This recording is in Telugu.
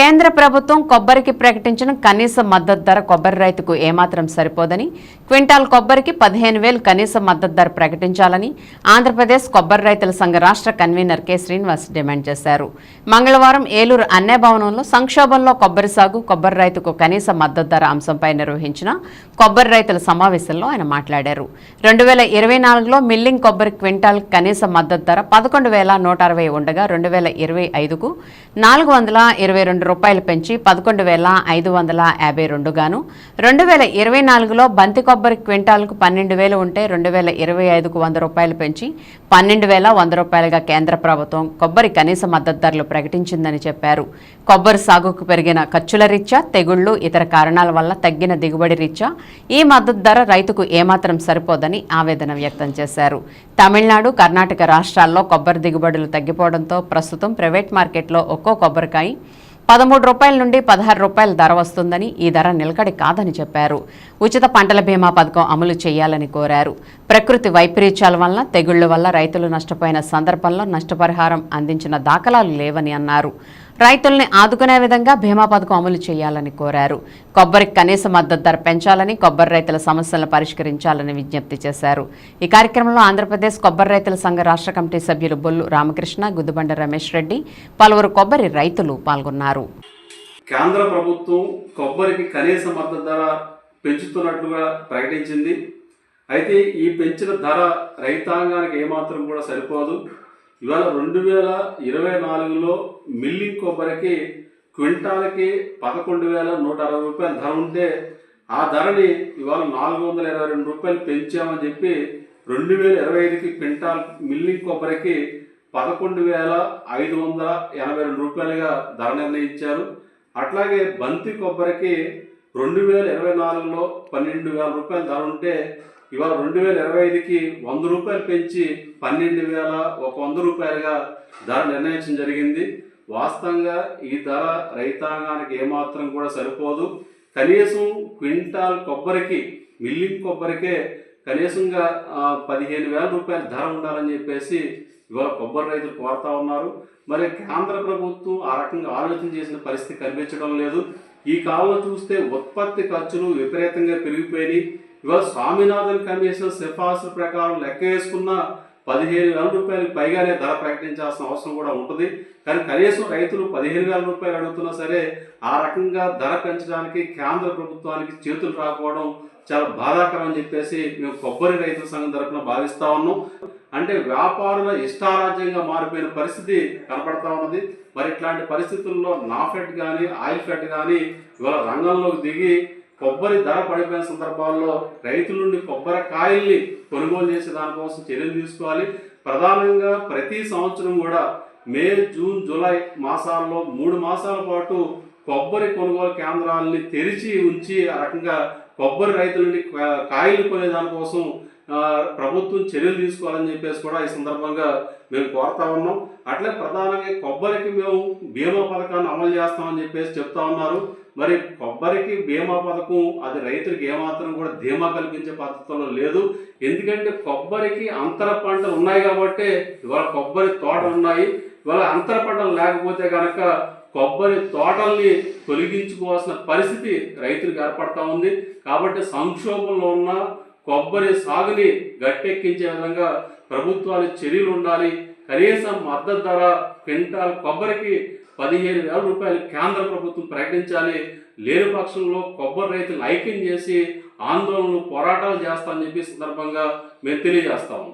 కేంద్ర ప్రభుత్వం కొబ్బరికి ప్రకటించిన కనీస మద్దతు ధర కొబ్బరి రైతుకు ఏమాత్రం సరిపోదని క్వింటాల్ కొబ్బరికి పదిహేను వేలు కనీస మద్దతు ధర ప్రకటించాలని ఆంధ్రప్రదేశ్ కొబ్బరి రైతుల సంఘ రాష్ట్ర కన్వీనర్ కె. శ్రీనివాస్ డిమాండ్ చేశారు. మంగళవారం ఏలూరు అన్నే భవనంలో సంక్షోభంలో కొబ్బరి సాగు కొబ్బరి రైతుకు కనీస మద్దతు ధర అంశంపై నిర్వహించిన కొబ్బరి రైతుల సమావేశంలో ఆయన మాట్లాడారు. రెండు వేల ఇరవై నాలుగులో మిల్లింగ్ కొబ్బరి క్వింటాల్ కనీస మద్దతు ధర పదకొండు వేల నూట అరవై ఉండగా రెండు వేల ఇరవై ఐదుకు నాలుగు వందల ఇరవై రెండు రూపాయలు పెంచి పదకొండు వేల ఐదు వందల యాభై రెండుగాను రెండు వేల ఇరవై నాలుగులో బంతి కొబ్బరి క్వింటాల్కు పన్నెండు వేలు ఉంటే రెండు వేల ఇరవై ఐదుకు వంద రూపాయలు పెంచి పన్నెండు వేల వంద రూపాయలుగా కేంద్ర ప్రభుత్వం కొబ్బరి కనీస మద్దతు ధరలు ప్రకటించిందని చెప్పారు. కొబ్బరి సాగుకు పెరిగిన ఖర్చుల రీత్యా తెగుళ్ళు ఇతర కారణాల వల్ల తగ్గిన దిగుబడి రీత్యా ఈ మద్దతు ధర రైతుకు ఏమాత్రం సరిపోదని ఆవేదన వ్యక్తం చేశారు. తమిళనాడు కర్ణాటక రాష్ట్రాల్లో కొబ్బరి దిగుబడులు తగ్గిపోవడంతో ప్రస్తుతం ప్రైవేట్ మార్కెట్లో ఒక్కో కొబ్బరికాయ పదమూడు రూపాయల నుండి పదహారు రూపాయల ధర వస్తుందని ఈ ధర నిలకడి కాదని చెప్పారు. ఉచిత పంటల బీమా పథకం అమలు చేయాలని కోరారు. ప్రకృతి వైపరీత్యాల వల్ల తెగుళ్ళ వల్ల రైతులు నష్టపోయిన సందర్భంలో నష్టపరిహారం అందించిన దాఖలాలు లేవని అన్నారు. రైతుల్ని ఆదుకునే విధంగా బీమా పథకం అమలు చేయాలని కోరారు. కొబ్బరి కనీస మద్దతు ధర పెంచాలని కొబ్బరి రైతుల సమస్యలను పరిష్కరించాలని విజ్ఞప్తి చేశారు. ఈ కార్యక్రమంలో ఆంధ్రప్రదేశ్ కొబ్బరి రైతుల సంఘ రాష్ట్ర కమిటీ సభ్యులు బొల్లు రామకృష్ణ గుద్దుబండ రమేష్ రెడ్డి పలువురు కొబ్బరి రైతులు పాల్గొన్నారు. కేంద్ర ప్రభుత్వం కొబ్బరికి కనీస మద్దతు ధర పెంచుతున్నట్లుగా ప్రకటించింది. అయితే ఈ పెంచిన ధర రైతాంగానికి ఏమాత్రం కూడా సరిపోదు. ఇవాళ రెండు వేల ఇరవై నాలుగులో మిల్లింగ్ కొబ్బరికి క్వింటాల్కి పదకొండు వేల నూట అరవై రూపాయల ధర ఉంటే ఆ ధరని ఇవాళ నాలుగు వందల ఇరవై రెండు రూపాయలు పెంచామని చెప్పి రెండు వేల ఇరవై ఐదుకి క్వింటాల్ మిల్లింగ్ కొబ్బరికి పదకొండు వేల ఐదు వందల ఎనభై రెండు రూపాయలుగా ధర నిర్ణయించారు. అట్లాగే బంతి కొబ్బరికి రెండు వేల ఇరవై నాలుగులో పన్నెండు వేల రూపాయల ధర ఉంటే ఇవాళ రెండు వేల ఇరవై ఐదుకి వంద రూపాయలు పెంచి పన్నెండు వేల ఒక వంద రూపాయలుగా ధర నిర్ణయించడం జరిగింది. వాస్తవంగా ఈ ధర రైతాంగానికి ఏమాత్రం కూడా సరిపోదు. కనీసం క్వింటాల్ కొబ్బరికి మిల్లింగ్ కొబ్బరికే కనీసంగా పదిహేను వేల రూపాయల ధర ఉండాలని చెప్పేసి ఇవాళ కొబ్బరి రైతులు కోరుతా ఉన్నారు. మరి కేంద్ర ప్రభుత్వం ఆ రకంగా ఆలోచన చేసిన పరిస్థితి కనిపించడం లేదు. ఈ కాలంలో చూస్తే ఉత్పత్తి ఖర్చులు విపరీతంగా పెరిగిపోయినాయి. ఇవాళ స్వామినాథన్ కమిషన్ సిఫార్సు ప్రకారం లెక్క వేసుకున్న పదిహేను వేల రూపాయలకు పైగానే ధర ప్రకటించాల్సిన అవసరం కూడా ఉంటుంది. కానీ కనీసం రైతులు పదిహేను వేల రూపాయలు అడుగుతున్నా సరే ఆ రకంగా ధర పెంచడానికి కేంద్ర ప్రభుత్వానికి చేతులు రాకపోవడం చాలా బాధాకరం అని చెప్పేసి మేము కొబ్బరి రైతుల సంఘం తరఫున భావిస్తా ఉన్నాం. అంటే వ్యాపారుల ఇష్టారాజ్యంగా మారిపోయిన పరిస్థితి కనపడతా ఉన్నది. మరి ఇట్లాంటి పరిస్థితుల్లో నాఫెట్ కానీ ఆయిల్ ఫెట్ కానీ ఇవాళ రంగంలోకి దిగి కొబ్బరి ధర పడిపోయిన సందర్భాల్లో రైతుల నుండి కొబ్బరి కాయల్ని కొనుగోలు చేసే దానికోసం చర్యలు తీసుకోవాలి. ప్రధానంగా ప్రతి సంవత్సరం కూడా మే జూన్ జూలై మాసాల్లో మూడు మాసాల పాటు కొబ్బరి కొనుగోలు కేంద్రాలని తెరిచి ఉంచి ఆ రకంగా కొబ్బరి రైతుల నుండి కాయలు కొనే దానికోసం ప్రభుత్వం చర్యలు తీసుకోవాలని చెప్పేసి కూడా ఈ సందర్భంగా మేము కోరుతా ఉన్నాం. అట్లే ప్రధానంగా కొబ్బరికి మేము బీమా పథకాన్ని అమలు చేస్తామని చెప్పేసి చెప్తా ఉన్నారు. మరి కొబ్బరికి బీమా పథకం అది రైతులకు ఏమాత్రం కూడా ధీమా కల్పించే పద్ధతిలో లేదు. ఎందుకంటే కొబ్బరికి అంతర పంటలు ఉన్నాయి కాబట్టి ఇవాళ కొబ్బరి తోటలు ఉన్నాయి. ఇవాళ అంతర పంటలు లేకపోతే కనుక కొబ్బరి తోటల్ని తొలగించుకోవాల్సిన పరిస్థితి రైతులకు ఏర్పడతా ఉంది. కాబట్టి సంక్షోభంలో ఉన్న కొబ్బరి సాగుని గట్టెక్కించే విధంగా ప్రభుత్వాలు చర్యలు ఉండాలి. కనీసం మద్దతు ధర క్వింటాల్ కొబ్బరికి పదిహేను వేల రూపాయలు కేంద్ర ప్రభుత్వం ప్రకటించాలి. లేని పక్షంలో కొబ్బరి రైతులు ఐక్యం చేసి ఆందోళనలు పోరాటాలు చేస్తామని చెప్పి సందర్భంగా మేము తెలియజేస్తాము